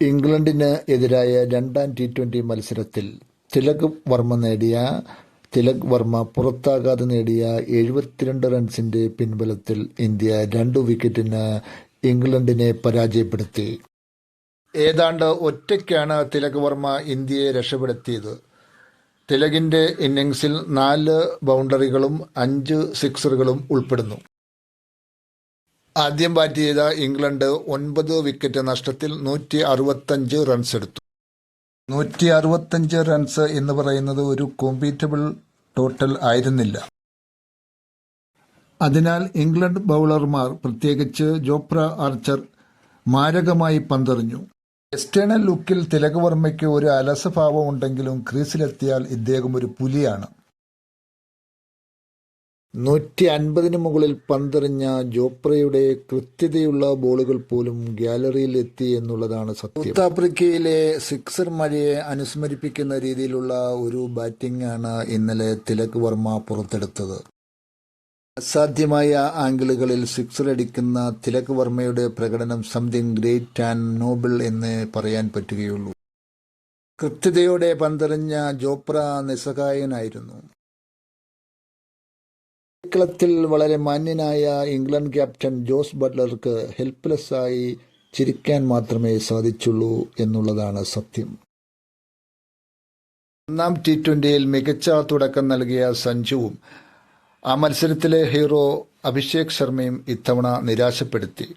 ഇംഗ്ലണ്ടിന് എതിരായ രണ്ടാം ടി ട്വന്റി മത്സരത്തിൽ തിലക് വർമ്മ നേടിയ തിലക് വർമ്മ പുറത്താകാതെ നേടിയ എഴുപത്തിരണ്ട് റൺസിന്റെ പിൻബലത്തിൽ ഇന്ത്യ രണ്ട് വിക്കറ്റിന് ഇംഗ്ലണ്ടിനെ പരാജയപ്പെടുത്തി. ഏതാണ്ട് ഒറ്റയ്ക്കാണ് തിലക് വർമ്മ ഇന്ത്യയെ രക്ഷപ്പെടുത്തിയത്. തിലകിന്റെ ഇന്നിംഗ്സിൽ നാല് ബൗണ്ടറികളും അഞ്ച് സിക്സറുകളും ഉൾപ്പെടുന്നു. ആദ്യം ബാറ്റ് ചെയ്ത ഇംഗ്ലണ്ട് ഒൻപത് വിക്കറ്റ് നഷ്ടത്തിൽ നൂറ്റി അറുപത്തഞ്ച് റൺസ് എടുത്തു. നൂറ്റി അറുപത്തഞ്ച് റൺസ് എന്ന് പറയുന്നത് ഒരു കോമ്പീറ്റബിൾ ടോട്ടൽ ആയിരുന്നില്ല. അതിനാൽ ഇംഗ്ലണ്ട് ബൗളർമാർ പ്രത്യേകിച്ച് ജോപ്ര ആർച്ചർ മാരകമായി പന്തെറിഞ്ഞു. എക്സ്റ്റേണൽ ലുക്കിൽ തിലകവർമ്മയ്ക്ക് ഒരു അലസഭാവം ഉണ്ടെങ്കിലും ക്രീസിലെത്തിയാൽ ഇദ്ദേഹം ഒരു പുലിയാണ്. നൂറ്റി അൻപതിന് മുകളിൽ പന്തെറിഞ്ഞ ജോപ്രയുടെ കൃത്യതയുള്ള ബോളുകൾ പോലും ഗ്യാലറിയിൽ എത്തി എന്നുള്ളതാണ് സത്യം. സൗത്ത് ആഫ്രിക്കയിലെ സിക്സർ മഴയെ അനുസ്മരിപ്പിക്കുന്ന രീതിയിലുള്ള ഒരു ബാറ്റിംഗ് ആണ് ഇന്നലെ തിലക് വർമ്മ പുറത്തെടുത്തത്. അസാധ്യമായ ആംഗിളുകളിൽ സിക്സർ അടിക്കുന്ന തിലക് വർമ്മയുടെ പ്രകടനം സംതിങ് ഗ്രേറ്റ് ആൻഡ് നോബിൾ എന്ന് പറയാൻ പറ്റുകയുള്ളൂ. കൃത്യതയോടെ പന്തെറിഞ്ഞ ജോപ്ര നിസ്സഹായനായിരുന്നു. കളത്തിൽ വളരെ മാന്യനായ ഇംഗ്ലണ്ട് ക്യാപ്റ്റൻ ജോസ് ബട്ട്ലർക്ക് ഹെൽപ്ലെസ് ആയി ചിരിക്കാൻ മാത്രമേ സാധിച്ചുള്ളൂ എന്നുള്ളതാണ് സത്യം. ഒന്നാം ടി ട്വന്റിയിൽ മികച്ച തുടക്കം നൽകിയ സഞ്ജുവും ആ മത്സരത്തിലെ ഹീറോ അഭിഷേക് ശർമ്മയും ഇത്തവണ നിരാശപ്പെടുത്തി.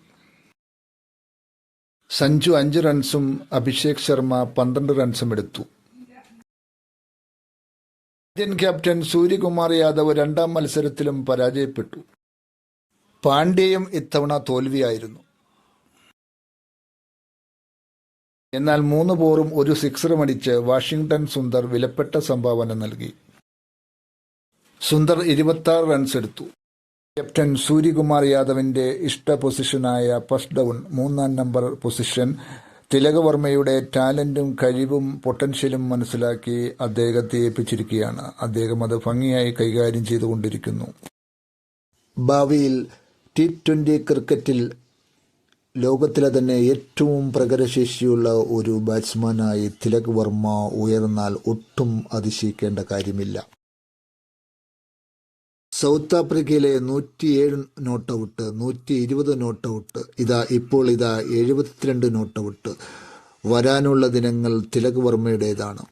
സഞ്ജു അഞ്ച് റൺസും അഭിഷേക് ശർമ്മ പന്ത്രണ്ട് റൺസും എടുത്തു. ഇന്ത്യൻ ക്യാപ്റ്റൻ സൂര്യകുമാർ യാദവ് രണ്ടാം മത്സരത്തിലും പരാജയപ്പെട്ടു. പാണ്ഡ്യയും ഇത്തവണ തോൽവിയായിരുന്നു. എന്നാൽ മൂന്ന് പോറും ഒരു സിക്സറും അടിച്ച് വാഷിംഗ്ടൺ സുന്ദർ വിലപ്പെട്ട സംഭാവന നൽകി. സുന്ദർ ഇരുപത്തി റൺസ് എടുത്തു. ക്യാപ്റ്റൻ സൂര്യകുമാർ യാദവിന്റെ ഇഷ്ട പൊസിഷനായ ഫസ്റ്റ് ഡൗൺ മൂന്നാം നമ്പർ പൊസിഷൻ തിലകവർമ്മയുടെ ടാലന്റും കഴിവും പൊട്ടൻഷ്യലും മനസ്സിലാക്കി അദ്ദേഹത്തെ ഏൽപ്പിച്ചിരിക്കുകയാണ്. അദ്ദേഹം അത് ഭംഗിയായി കൈകാര്യം ചെയ്തുകൊണ്ടിരിക്കുന്നു. ഭാവിയിൽ ടി ട്വന്റി ക്രിക്കറ്റിൽ ലോകത്തിലെ തന്നെ ഏറ്റവും പ്രകടശേഷിയുള്ള ഒരു ബാറ്റ്സ്മാനായി തിലക് വർമ്മ ഉയർന്നാൽ ഒട്ടും അതിശയിക്കേണ്ട കാര്യമില്ല. സൗത്ത് ആഫ്രിക്കയിലെ നൂറ്റിയേഴ് നോട്ട് ഔട്ട് നൂറ്റി ഇരുപത് നോട്ട് ഔട്ട് ഇതാ ഇപ്പോൾ ഇതാ എഴുപത്തിരണ്ട് നോട്ട് ഔട്ട് വരാനുള്ള ദിനങ്ങൾ തിലക് വർമ്മയുടേതാണ്.